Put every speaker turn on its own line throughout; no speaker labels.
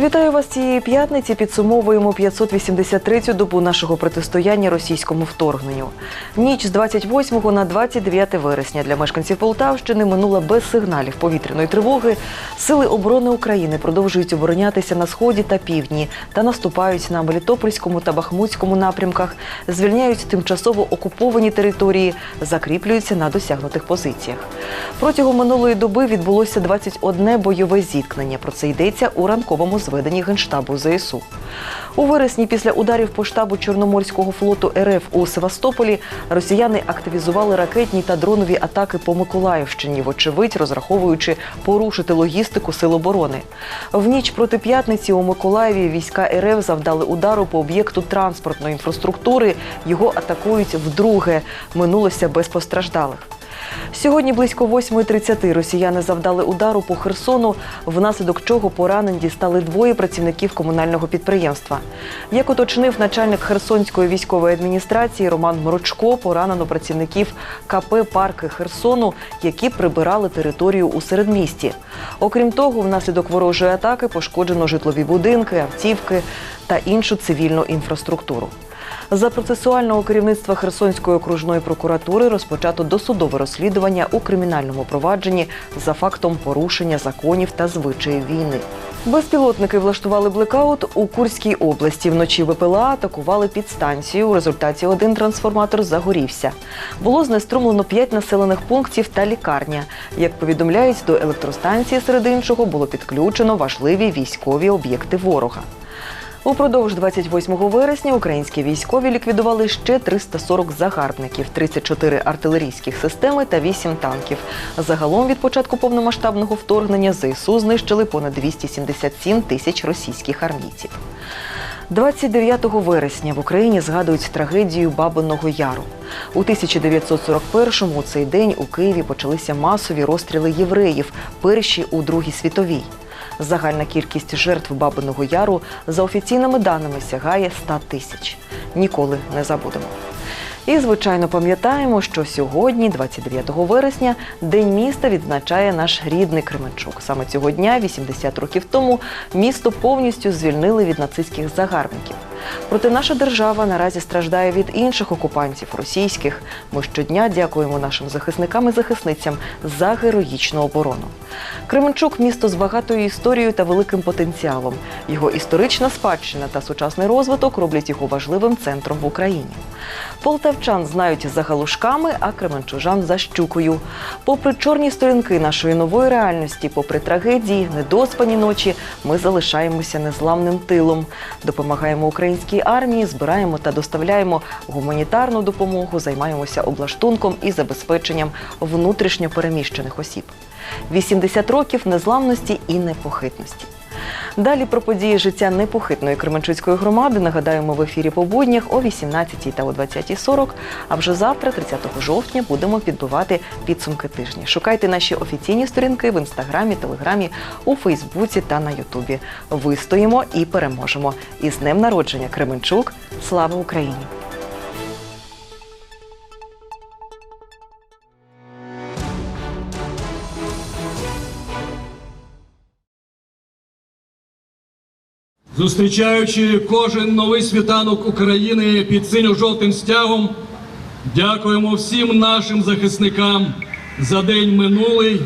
Вітаю вас цієї п'ятниці. Підсумовуємо 583-ю добу нашого протистояння російському вторгненню. Ніч з 28 на 29 вересня для мешканців Полтавщини минула без сигналів повітряної тривоги. Сили оборони України продовжують оборонятися на сході та півдні та наступають на Мелітопольському та Бахмутському напрямках, звільняють тимчасово окуповані території, закріплюються на досягнутих позиціях. Протягом минулої доби відбулося 21 бойове зіткнення. Про це йдеться у ранковому зведенні Генштабу ЗСУ. У вересні після ударів по штабу Чорноморського флоту РФ у Севастополі росіяни активізували ракетні та дронові атаки по Миколаївщині, вочевидь розраховуючи порушити логістику сил оборони. В ніч проти п'ятниці у Миколаєві війська РФ завдали удару по об'єкту транспортної інфраструктури. Його атакують вдруге. Минулося без постраждалих. Сьогодні близько 8.30 росіяни завдали удару по Херсону, внаслідок чого поранень дістали двоє працівників комунального підприємства. Як уточнив начальник Херсонської військової адміністрації Роман Морочко, поранено працівників КП Парки Херсону, які прибирали територію у середмісті. Окрім того, внаслідок ворожої атаки пошкоджено житлові будинки, автівки та іншу цивільну інфраструктуру. За процесуального керівництва Херсонської окружної прокуратури розпочато досудове розслідування у кримінальному провадженні за фактом порушення законів та звичаїв війни. Безпілотники влаштували блекаут у Курській області. Вночі ВПЛА атакували підстанцію. У результаті один трансформатор загорівся. Було знеструмлено п'ять населених пунктів та лікарня. Як повідомляють, до електростанції серед іншого було підключено важливі військові об'єкти ворога. Упродовж 28 вересня українські військові ліквідували ще 340 загарбників, 34 артилерійських системи та 8 танків. Загалом від початку повномасштабного вторгнення ЗСУ знищили понад 277 тисяч російських армійців. 29 вересня в Україні згадують трагедію Бабиного Яру. У 1941-му у цей день у Києві почалися масові розстріли євреїв, перші у Другій світовій. Загальна кількість жертв Бабиного Яру за офіційними даними сягає 100 тисяч. Ніколи не забудемо. І, звичайно, пам'ятаємо, що сьогодні, 29 вересня, День міста відзначає наш рідний Кременчук. Саме цього дня, 80 років тому, місто повністю звільнили від нацистських загарбників. Проте наша держава наразі страждає від інших окупантів російських. Ми щодня дякуємо нашим захисникам і захисницям за героїчну оборону. Кременчук місто з багатою історією та великим потенціалом. Його історична спадщина та сучасний розвиток роблять його важливим центром в Україні. Полтавчан знають за галушками, а кременчужан за щукою. Попри чорні сторінки нашої нової реальності, попри трагедії, недоспані ночі, ми залишаємося незламним тилом. Допомагаємо українській армії, збираємо та доставляємо гуманітарну допомогу, займаємося облаштунком і забезпеченням внутрішньо переміщених осіб. 80 років незламності і непохитності. Далі про події життя непохитної Кременчуцької громади нагадаємо в ефірі по буднях о 18 та о 20.40. А вже завтра, 30 жовтня, будемо підбивати підсумки тижня. Шукайте наші офіційні сторінки в інстаграмі, телеграмі, у Фейсбуці та на Ютубі. Вистоїмо і переможемо. І з днем народження Кременчук! Слава Україні!
Зустрічаючи кожен новий світанок України під синьо-жовтим стягом, дякуємо всім нашим захисникам за день минулий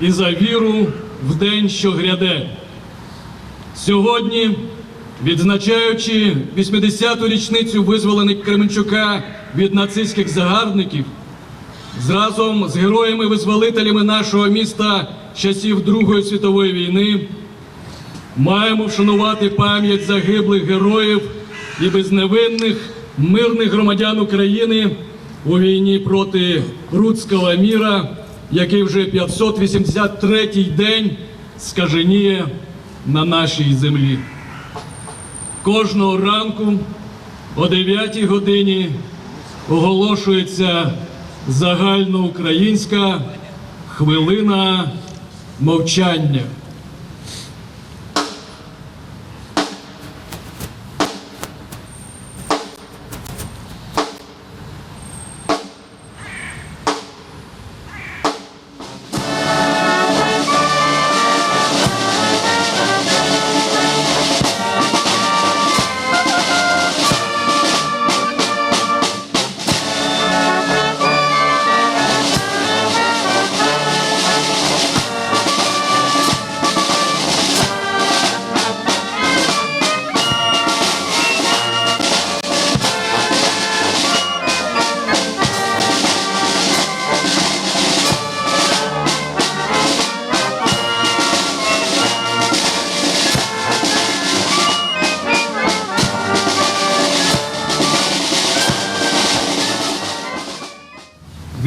і за віру в день, що гряде. Сьогодні, відзначаючи 80-ту річницю визволення Кременчука від нацистських загарбників, зразом з героями-визволителями нашого міста часів Другої світової війни. Маємо вшанувати пам'ять загиблих героїв і безневинних мирних громадян України у війні проти Руцького міра, який вже 583-й день скаженіє на нашій землі. Кожного ранку о 9-й годині оголошується загальноукраїнська хвилина мовчання.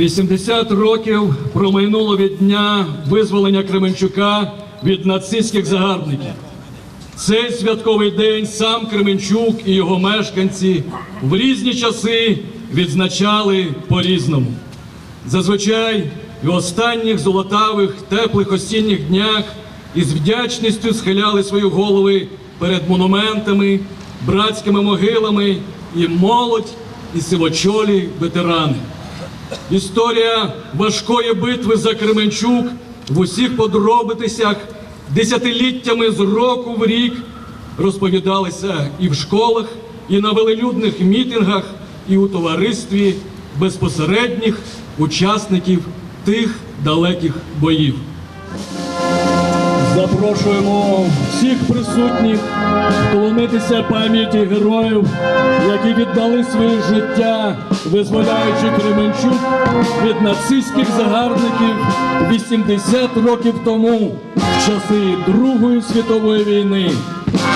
80 років промайнуло від дня визволення Кременчука від нацистських загарбників. Цей святковий день сам Кременчук і його мешканці в різні часи відзначали по-різному. Зазвичай і останніх золотавих теплих осінніх днях із вдячністю схиляли свої голови перед монументами, братськими могилами і молодь, і сивочолі ветерани. Історія важкої битви за Кременчук в усіх подробицях десятиліттями з року в рік розповідалися і в школах, і на велелюдних мітингах, і у товаристві безпосередніх учасників тих далеких боїв. Запрошуємо всіх присутніх вклонитися пам'яті героїв, які віддали своє життя, визволяючи Кременчук від нацистських загарбників 80 років тому, в часи Другої світової війни,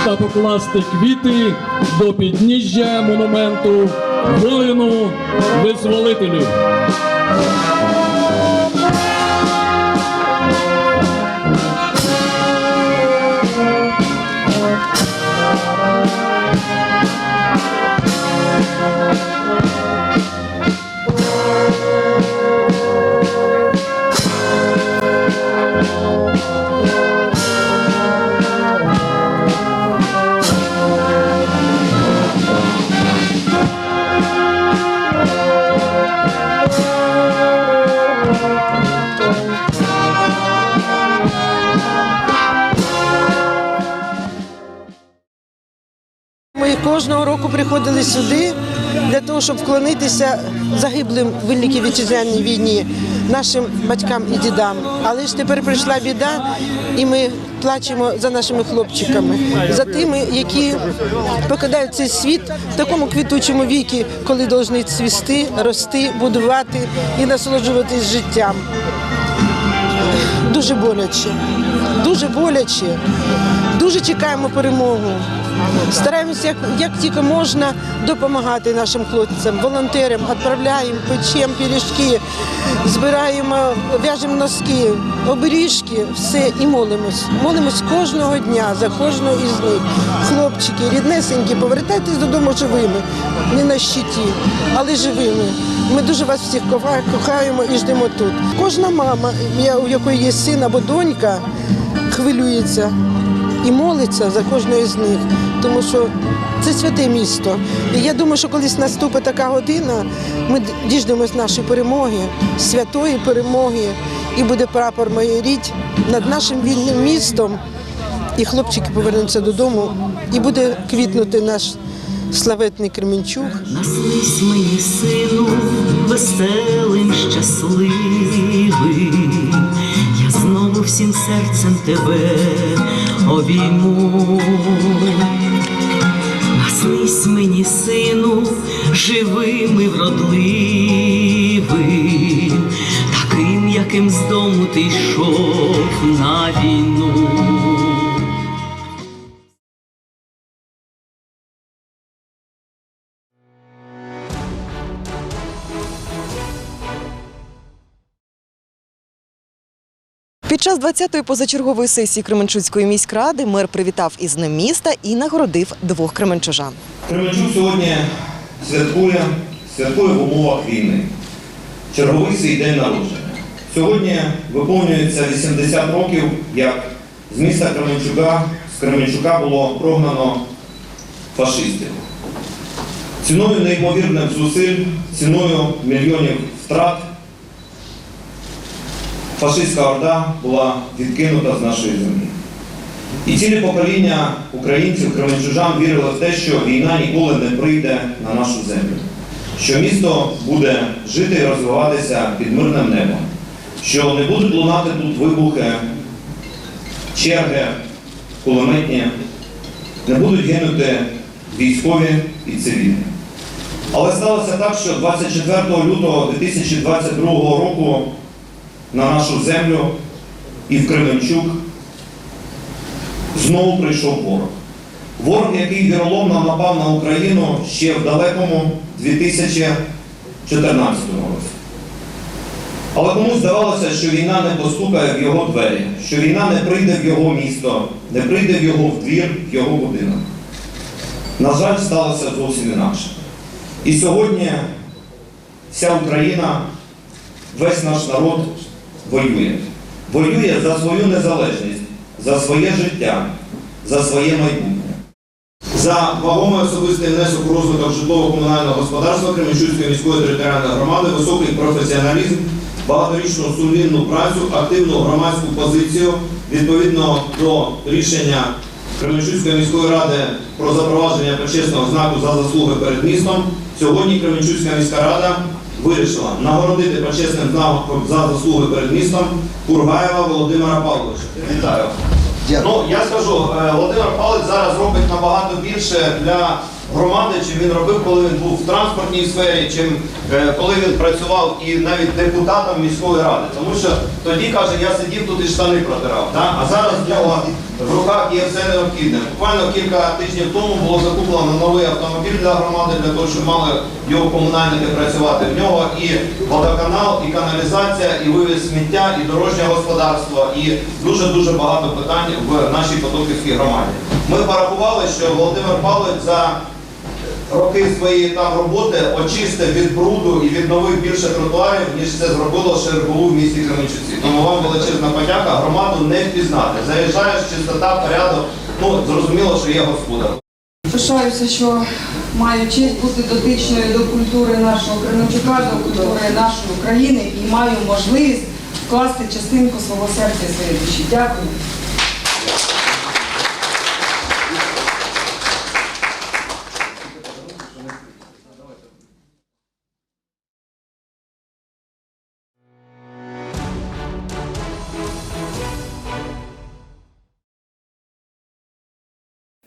та покласти квіти до підніжжя монументу воїну визволителю.
Року приходили сюди для того, щоб вклонитися загиблим в Великій Вітчизняній війні нашим батькам і дідам. Але ж тепер прийшла біда, і ми плачемо за нашими хлопчиками, за тими, які покидають цей світ в такому квітучому віці, коли повинні цвісти, рости, будувати і насолоджуватись життям. Дуже боляче, дуже боляче. Дуже чекаємо перемогу. Стараємося як, як тільки можна допомагати нашим хлопцям, волонтерам, відправляємо, печемо пиріжки, збираємо, в'яжемо носки, оберіжки, все і молимось. Молимось кожного дня за кожного із них. Хлопчики, ріднесенькі, повертайтесь додому живими, не на щиті, але живими. Ми дуже вас всіх кохаємо і ждемо тут. Кожна мама, у якої є син або донька, хвилюється і молиться за кожного з них, тому що це святе місто. І я думаю, що колись наступить така година, ми діждемось нашої перемоги, святої перемоги, і буде прапор майоріть над нашим вільним містом. І хлопчики повернуться додому, і буде квітнути наш славетний Кременчук.
Наснись мені, сину, веселим, щасливим. Всім серцем тебе обійму. Наснись мені, сину, живим і вродливим, таким, яким з дому ти йшов на війну.
Під час 20-ї позачергової сесії Кременчуцької міськради мер привітав із ним міста і нагородив двох кременчужан.
Кременчук сьогодні святкує, святкує в умовах війни. Черговий свій день народження. Сьогодні виповнюється 80 років, як з міста Кременчука, з Кременчука було прогнано фашистів. Ціною неймовірних зусиль, ціною мільйонів втрат фашистська орда була відкинута з нашої землі. І цілі покоління українців, кременчужан вірили в те, що війна ніколи не прийде на нашу землю, що місто буде жити і розвиватися під мирним небом, що не будуть лунати тут вибухи, черги, кулеметні, не будуть гинути військові і цивільні. Але сталося так, що 24 лютого 2022 року на нашу землю і в Кременчук знову прийшов ворог. Ворог, який віроломно напав на Україну ще в далекому 2014 році. Але комусь здавалося, що війна не постукає в його двері, що війна не прийде в його місто, не прийде в його двір, в його будинок. На жаль, сталося зовсім інакше. І сьогодні вся Україна, весь наш народ воює. Воює за свою незалежність, за своє життя, за своє майбутнє. За вагомий особистий внесок у розвиток житлово-комунального господарства Кременчуцької міської територіальної громади, високий професіоналізм, багаторічну сумлінну працю, активну громадську позицію відповідно до рішення Кременчуцької міської ради про запровадження почесного знаку за заслуги перед містом. Сьогодні Кременчуцька міська рада вирішила нагородити почесним знаком за заслуги перед містом Кургаєва Володимира Павловича. Вітаю! Ну, я скажу, е, Володимир Павлович зараз робить набагато більше для громади, чим він робив, коли він був в транспортній сфері, чим е, коли він працював і навіть депутатом міської ради. Тому що тоді, каже, я сидів тут і штани протирав. Да? А зараз в нього в руках є все необхідне. Буквально кілька тижнів тому було закуплено новий автомобіль для громади, для того, щоб мали його комунальники працювати. В нього і водоканал, і каналізація, і вивіз сміття, і дорожнє господарство, і дуже-дуже багато питань в нашій Потоківській громаді. Ми порахували, що Володимир Павлович за роки своєї там роботи очистив від бруду і відновив більше тротуарів, ніж це зробило ШРБУ в місті Кременчуці. Тому вам величезна подяка, громаду не впізнати. Заїжджаєш, чистота, порядок, ну зрозуміло, що є господар.
Пишаюся, що маю честь бути дотичною до культури нашого Кременчука, до культури нашої України і маю можливість вкласти частинку свого серця і своєї душі. Дякую.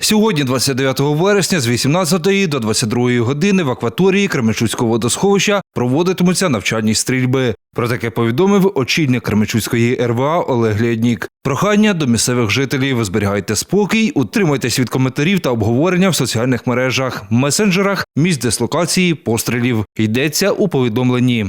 Сьогодні, 29 вересня, з 18 до 22 години в акваторії Кременчуцького водосховища проводитимуться навчальні стрільби. Про таке повідомив очільник Кременчуцької РВА Олег Ляднік. Прохання до місцевих жителів зберігайте спокій, утримуйтесь від коментарів та обговорення в соціальних мережах, месенджерах, місць дислокації, пострілів. Йдеться у повідомленні.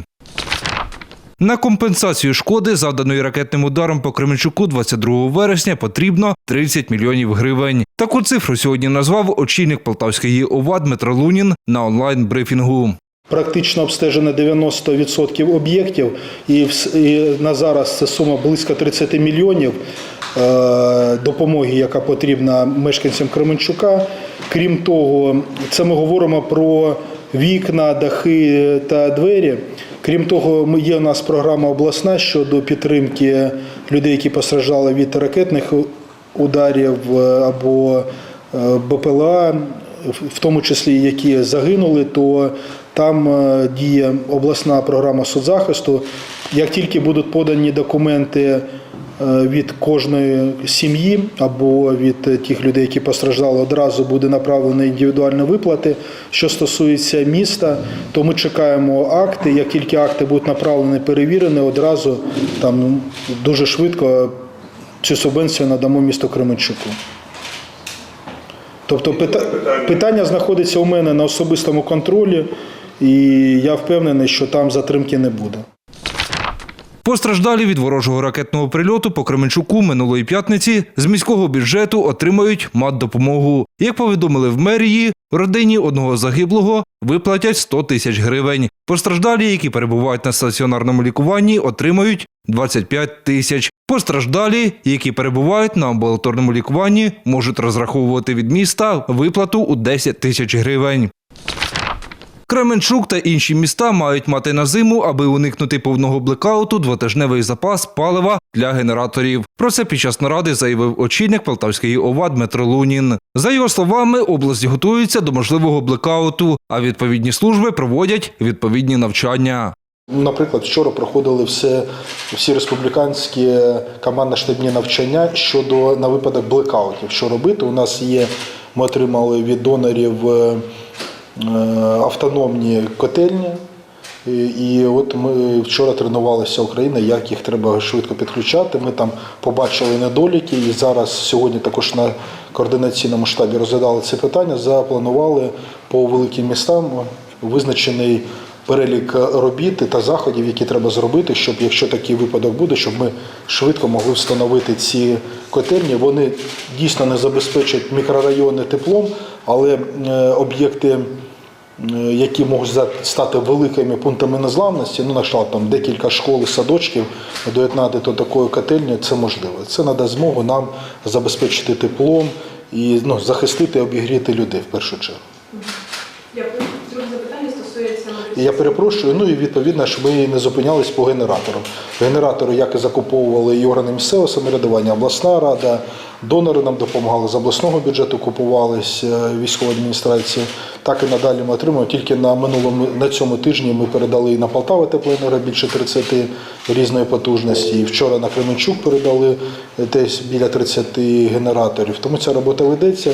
На компенсацію шкоди, завданої ракетним ударом по Кременчуку 22 вересня, потрібно 30 мільйонів гривень. Таку цифру сьогодні назвав очільник Полтавської ОВА Дмитро Лунін на онлайн-брифінгу.
Практично обстежено 90% об'єктів, і на зараз це сума близько 30 мільйонів е, допомоги, яка потрібна мешканцям Кременчука. Крім того, це ми говоримо про вікна, дахи та двері. Крім того, ми- є у нас програма обласна щодо підтримки людей, які постраждали від ракетних ударів е, або е, БПЛА, в тому числі які загинули, то там е, діє обласна програма соцзахисту. Як тільки будуть подані документи від кожної сім'ї або від е, тих людей, які постраждали, одразу буде направлено індивідуальні виплати. Що стосується міста, то ми чекаємо акти. Як тільки акти будуть направлені, перевірені, одразу там дуже швидко цю субвенцію надамо місту Кременчуку. Тобто пита- питання знаходиться у мене на особистому контролі, і я впевнений, що там затримки не буде.
Постраждалі від ворожого ракетного прильоту по Кременчуку минулої п'ятниці з міського бюджету отримають мат-допомогу. Як повідомили в мерії, родині одного загиблого виплатять 100 тисяч гривень. Постраждалі, які перебувають на стаціонарному лікуванні, отримають 25 тисяч. Постраждалі, які перебувають на амбулаторному лікуванні, можуть розраховувати від міста виплату у 10 тисяч гривень. Кременчук та інші міста мають мати на зиму, аби уникнути повного блекауту, двотижневий запас палива для генераторів. Про це під час наради заявив очільник Полтавської ОВА Дмитро Лунін. За його словами, область готується до можливого блекауту, а відповідні служби проводять відповідні навчання.
Наприклад, вчора проходили все, всі республіканські командно-штабні навчання щодо на випадок блекаутів. Що робити? У нас є, ми отримали від донорів е, автономні котельні. І, і от ми вчора тренувалися Україна, як їх треба швидко підключати. Ми там побачили недоліки, і зараз сьогодні також на координаційному штабі розглядали це питання, запланували по великим містам визначений перелік робіт та заходів, які треба зробити, щоб якщо такий випадок буде, щоб ми швидко могли встановити ці котельні. Вони дійсно не забезпечать мікрорайони теплом, але е, об'єкти. Е, Які можуть стати великими пунктами незламності, ну, на кшталт там декілька школ і садочків, доєднати до такої котельні, це можливо. Це надасть змогу нам забезпечити теплом і ну, захистити, обігріти людей в першу чергу.
Дякую. Друге запитання стосується
І я перепрошую, ну і відповідно, щоб ми не зупинялись по генераторам. Генератори, як і закуповували і органи місцевого самоврядування, обласна рада, донори нам допомагали, з обласного бюджету купувались е, військова адміністрація. Так і надалі ми отримуємо. Тільки на минулому на цьому тижні ми передали і на Полтаву теплоенерго більше 30 різної потужності. І вчора на Кременчук передали е, десь біля 30 генераторів. Тому ця робота ведеться.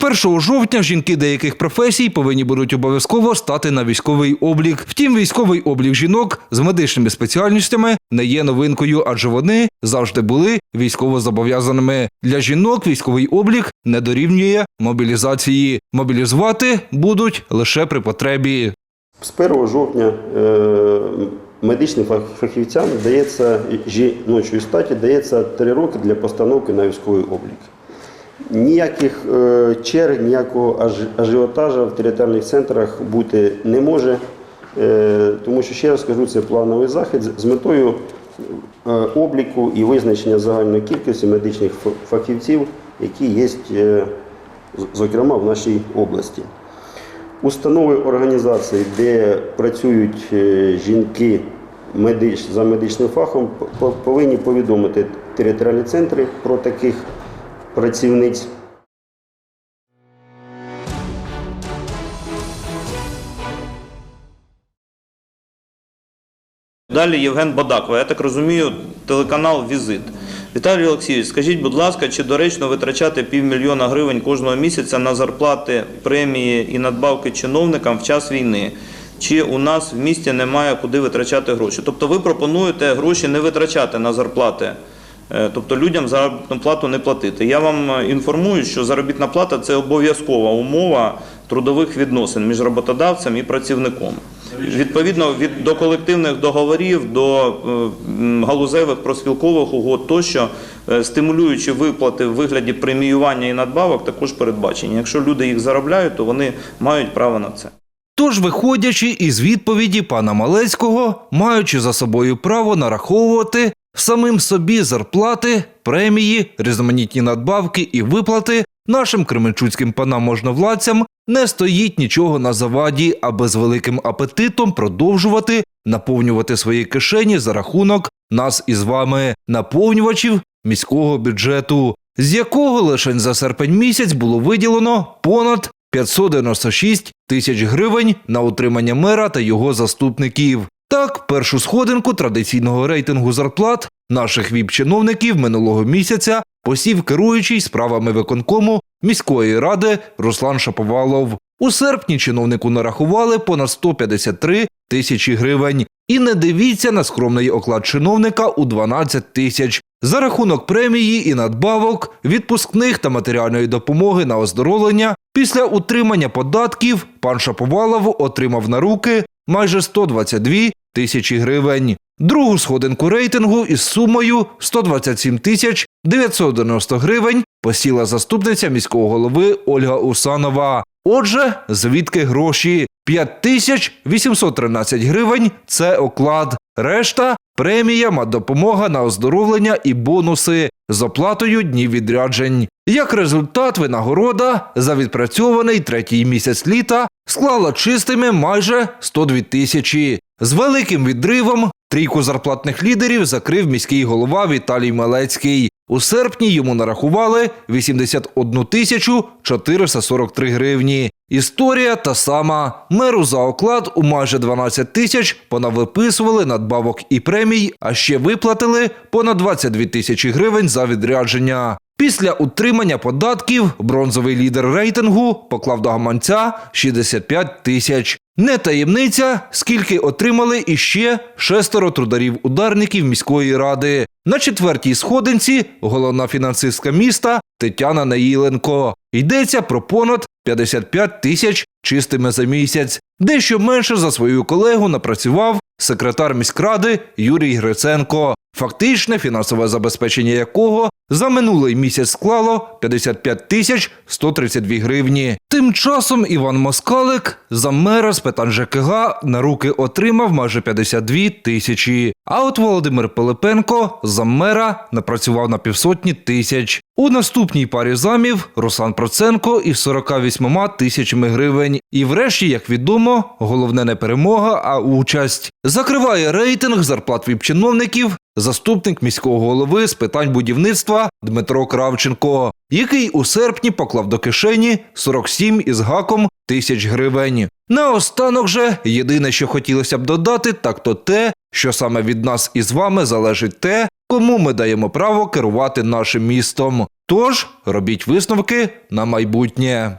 З 1 жовтня жінки деяких професій повинні будуть обов'язково стати на військовий облік. Втім, військовий облік жінок з медичними спеціальностями не є новинкою, адже вони завжди були військовозобов'язаними. Для жінок військовий облік не дорівнює мобілізації. Мобілізувати будуть лише при потребі.
З 1 жовтня е, медичним фахівцям дається жіночої статі дається 3 роки для постановки на військовий облік. Ніяких е, черг, ніякого аж- ажіотажа в територіальних центрах бути не може, е, тому що ще раз кажу, це плановий захід з- метою е, обліку і визначення загальної кількості медичних фахівців, які є, зокрема, в нашій області. Установи організації, де працюють жінки за медичним фахом, по- повинні повідомити територіальні центри про таких працівниць.
Далі Євген Бадакова. Я так розумію, телеканал Візит. Віталій Олексійович, скажіть, будь ласка, чи доречно витрачати півмільйона гривень кожного місяця на зарплати, премії і надбавки чиновникам в час війни? Чи у нас в місті немає куди витрачати гроші? Тобто ви пропонуєте гроші не витрачати на зарплати, тобто людям заробітну плату не платити. Я вам е, інформую, що заробітна плата це обов'язкова умова трудових відносин між роботодавцем і працівником. Відповідно від до колективних договорів, до е, галузевих проспілкових угод, тощо е, стимулюючі виплати в вигляді преміювання і надбавок також передбачені. Якщо люди їх заробляють, то вони мають право на це.
Тож, виходячи із відповіді пана Малецького, маючи за собою право нараховувати самим собі зарплати, премії, різноманітні надбавки і виплати, нашим кременчуцьким панам можновладцям не стоїть нічого на заваді, аби з великим апетитом продовжувати наповнювати свої кишені за рахунок нас із вами, наповнювачів міського бюджету, з якого лише за серпень місяць було виділено понад 596 тисяч гривень на утримання мера та його заступників. Так, першу сходинку традиційного рейтингу зарплат наших віп-чиновників минулого місяця посів керуючий справами виконкому міської ради Руслан Шаповалов. У серпні чиновнику нарахували понад 153 тисячі гривень. І не дивіться на скромний оклад чиновника у 12 тисяч. За рахунок премії і надбавок, відпускних та матеріальної допомоги на оздоровлення, після утримання податків пан Шаповалов отримав на руки майже 122 тисячі гривень. Другу сходинку рейтингу із сумою 127 тисяч 990 гривень посіла заступниця міського голови Ольга Усанова. Отже, звідки гроші? 5 тисяч 813 гривень – це оклад. Решта – премія, допомога на оздоровлення і бонуси з оплатою днів відряджень. Як результат, винагорода за відпрацьований третій місяць літа склала чистими майже 102 тисячі. З великим відривом трійку зарплатних лідерів закрив міський голова Віталій Малецький. У серпні йому нарахували 81 тисячу 443 гривні. Історія та сама. Меру за оклад у майже 12 тисяч понавиписували надбавок і премій, а ще виплатили понад 22 тисячі гривень за відрядження. Після утримання податків бронзовий лідер рейтингу поклав до гаманця 65 тисяч. Не таємниця, скільки отримали іще шестеро трударів-ударників міської ради. На четвертій сходинці головна фінансистка міста Тетяна Наїленко. Йдеться про понад 55 тисяч чистими за місяць. Дещо менше за свою колегу напрацював секретар міськради Юрій Гриценко, фактичне фінансове забезпечення якого за минулий місяць склало 55 тисяч 132 гривні. Тим часом Іван Москалик, заммера з питань ЖКГ, на руки отримав майже 52 тисячі. А от Володимир Пилипенко, заммера, напрацював на півсотні тисяч. У наступній парі замів Руслан Проценко із 48 тисячами гривень. І врешті, як відомо, головне не перемога, а участь. Закриває рейтинг зарплат віп-чиновників заступник міського голови з питань будівництва Дмитро Кравченко, який у серпні поклав до кишені 47 із гаком тисяч гривень. Наостанок же єдине, що хотілося б додати, так то те, що саме від нас із вами залежить те, кому ми даємо право керувати нашим містом. Тож робіть висновки на майбутнє.